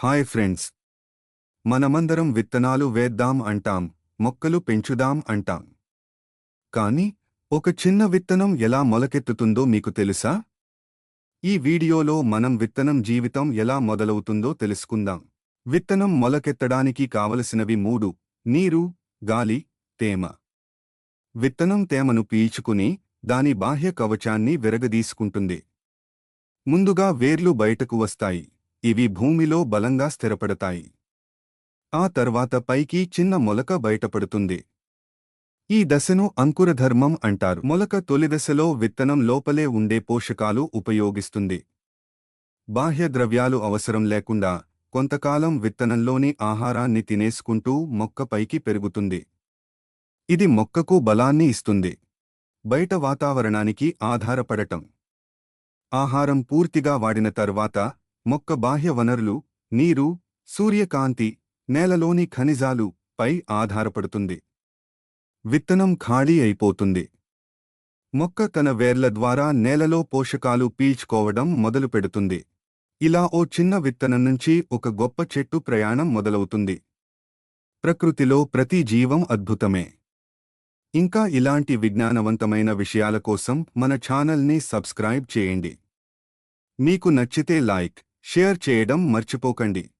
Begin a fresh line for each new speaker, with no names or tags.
Hi friends. మనమందరం విత్తనాలు వేద్దాం అంటాం మొక్కలు పెంచుదాం అంటాం. కాని ఒక చిన్న విత్తనం ఎలా మొలకెత్తుతుందో మీకు తెలుసా? ఈ వీడియోలో మనం విత్తనం జీవితం ఎలా మొదలవుతుందో తెలుసుకుందాం. విత్తనం మొలకెత్తడానికి కావలసినవి మూడు నీరు గాలి తేమ. విత్తనం తేమను పీల్చుకుని దాని బాహ్య కవచాన్ని విరగదీసుకుంటుంది. ముందుగా వేర్లు బయటకు వస్తాయి. ఇవి భూమిలో బలంగా స్థిరపడతాయి. ఆ తర్వాత పైకి చిన్న మొలక బయటపడుతుంది. ఈ దశను అంకురధర్మం అంటారు. మొలక తొలి దశలో విత్తనం లోపలే ఉండే పోషకాలు ఉపయోగిస్తుంది. బాహ్య ద్రవ్యాలు అవసరం లేకుండా కొంతకాలం విత్తనంలోని ఆహారాన్ని తినేసుకుంటూ మొక్క పైకి పెరుగుతుంది. ఇది మొక్కకు బలాన్ని ఇస్తుంది. బయట వాతావరణానికి ఆధారపడటం. ఆహారం పూర్తిగా వాడిన తర్వాత మొక్క బాహ్య వనరులు నీరు సూర్యకాంతి నేలలోని ఖనిజాలు పై ఆధారపడుతుంది. విత్తనం ఖాళీ అయిపోతుంది. మొక్క తన వేర్ల ద్వారా నేలలో పోషకాలు పీల్చుకోవడం మొదలుపెడుతుంది ఇలా ఓ చిన్న విత్తనం నుంచి ఒక గొప్ప చెట్టు ప్రయాణం మొదలవుతుంది. ప్రకృతిలో ప్రతి జీవం అద్భుతమే. ఇంకా ఇలాంటి విజ్ఞానవంతమైన విషయాల కోసం మన ఛానల్ని సబ్స్క్రైబ్ చేయండి. మీకు నచ్చితే లైక్ షేర్ చేయడం మర్చిపోకండి.